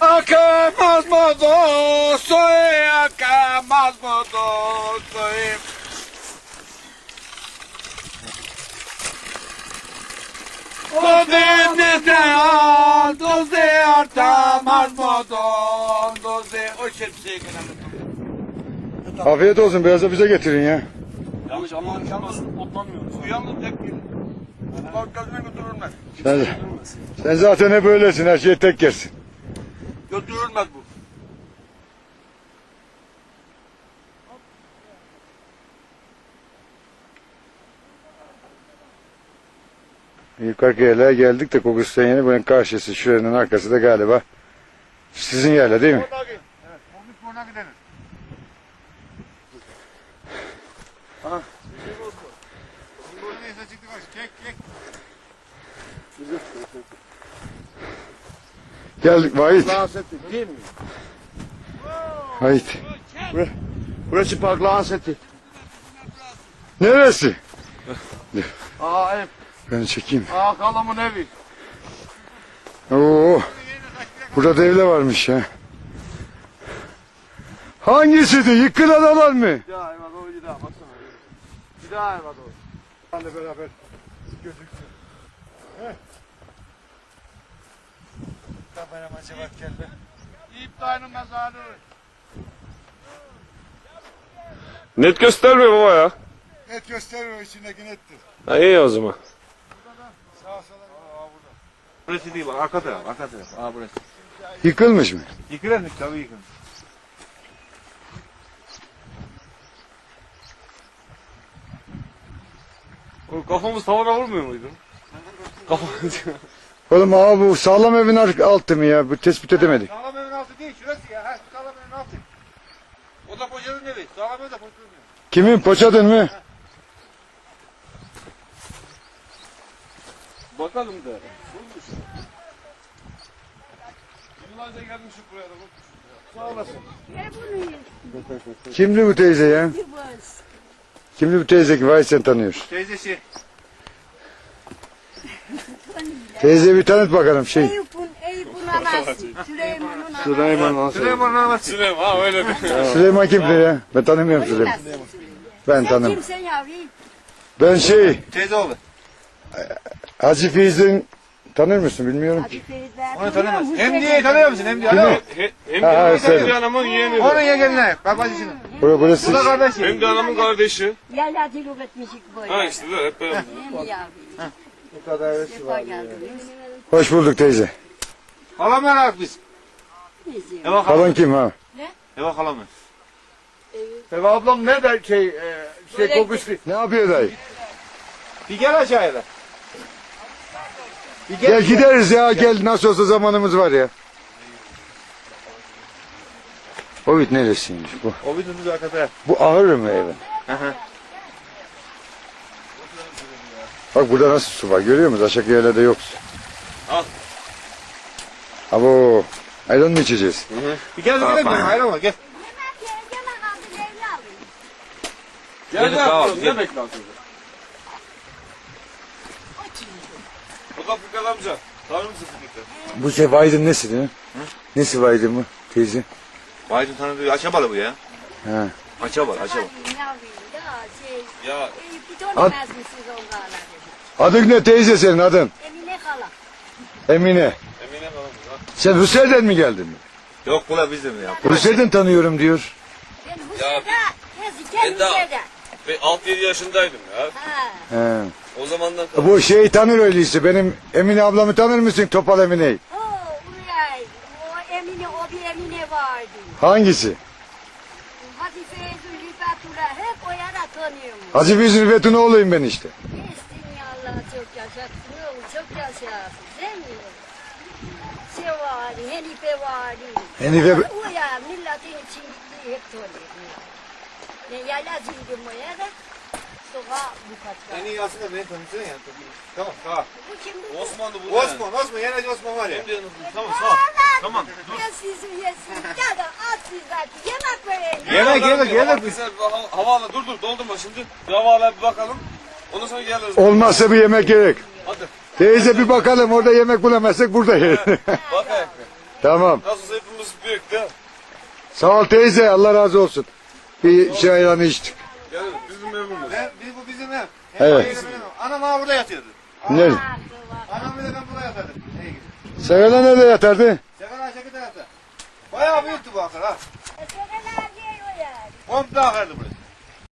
Akamaz mı dostoy, akamaz mı dostoy. Doze de al, doze artamaz mı doze o şemsiye. Afiyet olsun biraz da bize getirin ya. Yanlış ama yalnız otlanmıyoruz. Bu yalnız tek gelir. Götürülmez. Sen, sen zaten hep öylesin her şeyi tek yersin. Götürülmez bu. Yukarı yerlere geldik de Kokos'tan yeni bunun karşısı şuranın arkası da galiba sizin yerler değil mi? Evet, Morn'a gidelim. Aha. Geldik Vahit. Lanseti değil mi? Vahit. Burası park Lanseti. Neresi? Aa ev. Ben çekeyim. Aa kalamın evi. Oo. Burada da evler varmış ya. Hangisiydi? Yıkılan mı? Bir daha eyvallah o bir daha baksana. Bir daha eyvallah o. Benle beraber gözüksün. Kameramacı bak geldi. İyip dayının mezarı. Net göstermiyor baba ya. Et gösteriyor içindeki nettir. Ha iyi o zaman. Sağ sola. Burası değil bak arka taraf arka taraf. Aa burası. Yıkılmış mı? Yıkılmış tabii yıkılmış. Oğlum kafamız tavana vurmuyor muydu? Kafamız... Oğlum abi bu sağlam evin ar- altı mı ya? Bu tespit edemedik. Sağlam evin altı değil şurası ya. Ha, sağlam evin altı. O da poşetin evi. Sağlam ev de poşetin evi. Kimin? Poçadın mı? Bakalım da. Yıllarca gelmişik buraya da. Sağ olasın. Kimdi bu teyze ya? Kimdi bu teyze ki? Vay sen tanıyorsun. Teyzesi. Teyze bir tanıt bakalım şey. Eyüp'ün Eyüp'ün anası. Süleyman'ın anası. Süleyman nasıl? Süleyman. Süleyman ha öyle. Süleyman kimdir ya? Ben tanımıyorum Süleyman. Ben Sen tanımam. kimsin yavrum? Ben şey Teyze oğlu. Hacı Feyz'in tanır mısın bilmiyorum ki. Onu tanımaz. Hem diye tanıyor musun? Hem diye. Kimi? He- Hem Ha, ha, hem de anamın yeğeni. Onun yegenine. Babacısının. Burası Bu da kardeşi. Hem de anamın kardeşi. Yerler diluk etmişik böyle. Ha işte de hep beraber. Mi yavrum? Bu kadar Sefa geldiniz. hoş bulduk teyze. Halam merak biz. Bizim. Eva halam. Kim ha? Eva halam mı? Eva ablam ne der şey, e, şey kokusu. Ne yapıyor dayı? Bir gel aşağıya da. Gel gideriz ya gel nasıl olsa zamanımız var ya. Ovid neresiymiş bu? O bir düdüğü arka taraf. Bu ahır mı evin? hı. Bak burada nasıl su var görüyor musun? Aşağı yerlerde yok su. Al. Abo. Ayran mı içeceğiz? Bir gel gidelim benim hayran var gel. Gel de yapalım. Ne da Fıkal amca. Tanır mısın Fıkal? Bu şey Vaydın nesi değil mi? Nesi Vaydın mı teyze? Vaydın tanıdığı açabalı bu ya. Ha. Açabalı açabalı. Şey, Ad- Tanımaz mısınız onlarla? Adın ne teyze senin adın? Emine Kala. Emine. Emine falan. Ha. Sen Hüseyin'den mi geldin? Yok bu da bizim ya. Hüseyin'den tanıyorum diyor. Ben bu Ya, sene ben. Ben 6-7 yaşındaydım ya. Ha. He. O zamandan Bu şeyi tanır öyleyse. Benim Emine ablamı tanır mısın? Topal Emine'yi. O Ulay. O Emine o bir Emine vardı. Hangisi? Hadi Feyzül Rıfatullah hep o yara tanıyorum. Hacı Feyzül Betun oğluyum ben işte. Kestin ya Allah çok oğlum çok yaşasın değil mi? Sevari, Henife vari. Henife- O ya milletin için hep tanıyorum. Ne yalacıydım o yere. Sokağa bu kaçta. En iyi aslında beni tanıtsın ya. Tamam tamam. Bu kimdi? Osmanlı bu. Osman Osman yanacı Osman var ya. Tamam sağ ol. Tamam. Ya sizin yesin. Ya da at siz belki. Yemek verin. Yemek yemek yemek. Güzel bir hava- havala dur dur doldurma şimdi. Bir havala bir bakalım. Ondan sonra geliriz. Olmazsa bir yemek gerek. Hadi. Teyze bir bakalım orada yemek bulamazsak burada yiyelim. Bak ayakta. Tamam. Nasılsa hepimiz büyük değil mi? Sağ ol teyze Allah razı olsun. Bir şey ayranı içtik. Yani bizim evimiz. Ben, biz, bu bizim ev. Evet. Benim evim. Anam ha burada yatıyordu. Nerede? Anam bile ben burada yatardım. İyi gidiyor. Severler nerede yatardı? Sefer Ayşe'de yatar. Bayağı büyüktü bu akır ha. Komple akardı burası.